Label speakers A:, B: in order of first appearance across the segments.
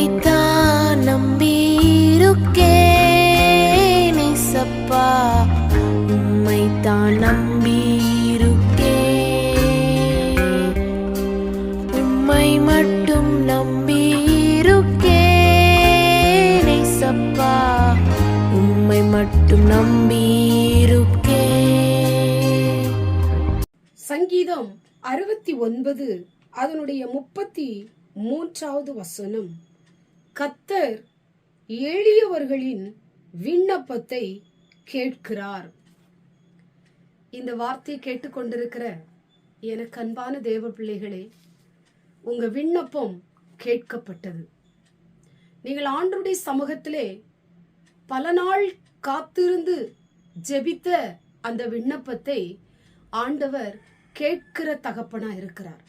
A: உம்மைத்தான் நம்பியிருக்கேன் ஏசப்பா உம்மைத்தான் நம்பியிருக்கேன் உம்மை மட்டும் நம்பியிருக்கேன் சப்பா. உம்மை மட்டும் நம்பியிருக்கேன்
B: சங்கீதம் அறுபத்தி ஒன்பது அதனுடைய முப்பத்தி மூன்றாவது வசனம். கத்தர் எளியவர்களின் விண்ணப்பத்தை கேட்கிறார். இந்த வார்த்தையை கேட்டுக்கொண்டிருக்கிற எனக்கு அன்பான தேவ பிள்ளைகளே உங்க விண்ணப்பம் கேட்கப்பட்டது. நீங்கள் ஆண்டருடைய சமூகத்திலே பல நாள் காத்திருந்து ஜெபித்த அந்த விண்ணப்பத்தை ஆண்டவர் கேட்கிற தகப்பனா இருக்கிறார்.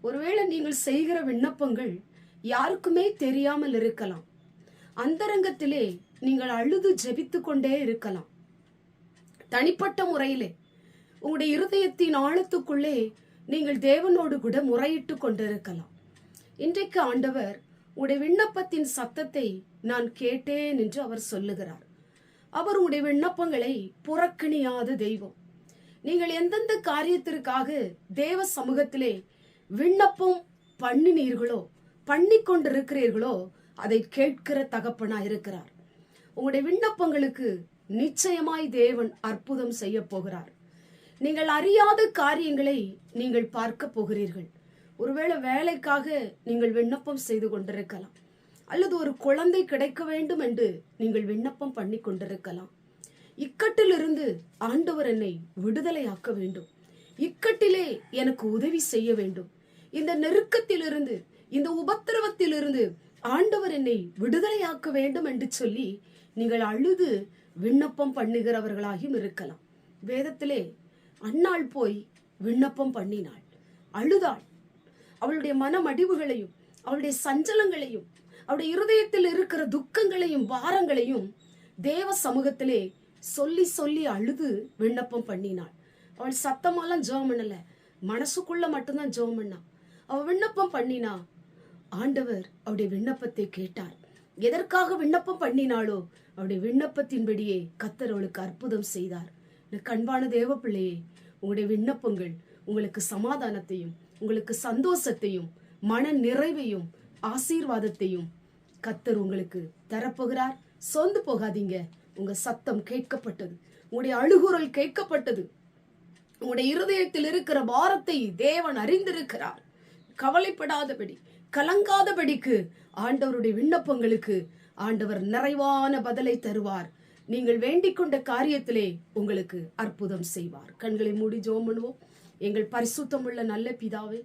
B: ஒருவேளை நீங்கள் செய்கிற விண்ணப்பங்கள் யாருக்குமே தெரியாமல் இருக்கலாம். அந்தரங்கத்திலே நீங்கள் அழுது ஜெபித்து கொண்டே இருக்கலாம். தனிப்பட்ட முறையிலே உங்களுடைய இருதயத்தின் ஆழத்துக்குள்ளே நீங்கள் தேவனோடு கூட முறையிட்டு கொண்டிருக்கலாம். இன்றைக்கு ஆண்டவர் உங்களுடைய விண்ணப்பத்தின் சத்தத்தை நான் கேட்டேன் என்று அவர் சொல்லுகிறார். அவர் உங்களுடைய விண்ணப்பங்களை புறக்கணியாத தெய்வம். நீங்கள் எந்தெந்த காரியத்திற்காக தேவ சமூகத்திலே விண்ணப்பம் பண்ணினீர்களோ பண்ணி கொண்டிருக்கிறீர்களோ அதை கேட்கிற தகப்பனா இருக்கிறார். உங்களுடைய விண்ணப்பங்களுக்கு நிச்சயமாய் தேவன் அற்புதம் செய்ய போகிறார். நீங்கள் அறியாத காரியங்களை நீங்கள் பார்க்க போகிறீர்கள். ஒருவேளை வேலைக்காக நீங்கள் விண்ணப்பம் செய்து கொண்டிருக்கலாம். அல்லது ஒரு குழந்தை கிடைக்க வேண்டும் என்று நீங்கள் விண்ணப்பம் பண்ணி கொண்டிருக்கலாம். இக்கட்டிலிருந்து ஆண்டவர் என்னை விடுதலையாக்க வேண்டும். இக்கட்டிலே எனக்கு உதவி செய்ய வேண்டும். இந்த நெருக்கத்திலிருந்து இந்த உபத்திரவத்திலிருந்து ஆண்டவர் என்னை விடுதலையாக்க வேண்டும் என்று சொல்லி நீங்கள் அழுது விண்ணப்பம் பண்ணுகிறவர்களாகியும் இருக்கலாம். வேதத்திலே அன்னாள் போய் விண்ணப்பம் பண்ணினாள். அழுதாள். அவளுடைய மனமடிவுகளையும் அவளுடைய சஞ்சலங்களையும் அவளுடைய இருதயத்தில் இருக்கிற துக்கங்களையும் வாரங்களையும் தேவ சமூகத்திலே சொல்லி சொல்லி அழுது விண்ணப்பம் பண்ணினாள். அவள் சத்தமாலாம் ஜோம் பண்ணல. மனசுக்குள்ள மட்டும்தான் ஜோம் பண்ணா. அவள் விண்ணப்பம் பண்ணினா ஆண்டவர் அவருடைய விண்ணப்பத்தை கேட்டார். எதற்காக விண்ணப்பம் பண்ணினாளோ அவருடைய விண்ணப்பத்தின்படியே கத்தர் அவளுக்கு அற்புதம் செய்தார். எனக்கு அன்பான தேவ பிள்ளையே உங்களுடைய விண்ணப்பங்கள் உங்களுக்கு சமாதானத்தையும் உங்களுக்கு சந்தோஷத்தையும் மன நிறைவையும் ஆசீர்வாதத்தையும் கத்தர் உங்களுக்கு தரப்போகிறார். சொந்து போகாதீங்க. உங்க சத்தம் கேட்கப்பட்டது. உங்களுடைய அழுகுரல் கேட்கப்பட்டது. உங்களுடைய இருதயத்தில் இருக்கிற பாரத்தை தேவன் அறிந்திருக்கிறார். கவலைப்படாதபடி. கலங்காதபடிக்கு ஆண்டவருடைய விண்ணப்பங்களுக்கு ஆண்டவர் நிறைவான பதிலை தருவார். நீங்கள் வேண்டிக் கொண்ட காரியத்திலே உங்களுக்கு அற்புதம் செய்வார். கண்களை மூடி ஜோம் பண்ணுவோம். எங்கள் பரிசுத்தமுள்ள நல்ல பிதாவே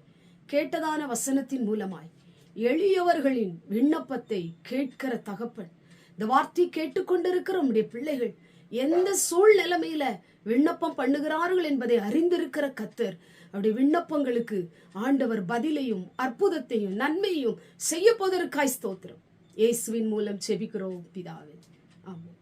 B: கேட்டதான வசனத்தின் மூலமாய் எளியவர்களின் விண்ணப்பத்தை கேட்கிற தகப்பன் இந்த வார்த்தை கேட்டுக்கொண்டிருக்கிற உம்முடைய பிள்ளைகள் எந்த சூழ்நிலைமையில விண்ணப்பம் பண்ணுகிறார்கள் என்பதை அறிந்திருக்கிற கத்தர் அப்படி விண்ணப்பங்களுக்கு ஆண்டவர் பதிலையும் அற்புதத்தையும் நன்மையும் செய்ய போவதற்காய் ஸ்தோத்திரம். இயேசுவின் மூலம் செபிக்கிறோம் பிதாவே. ஆமாம்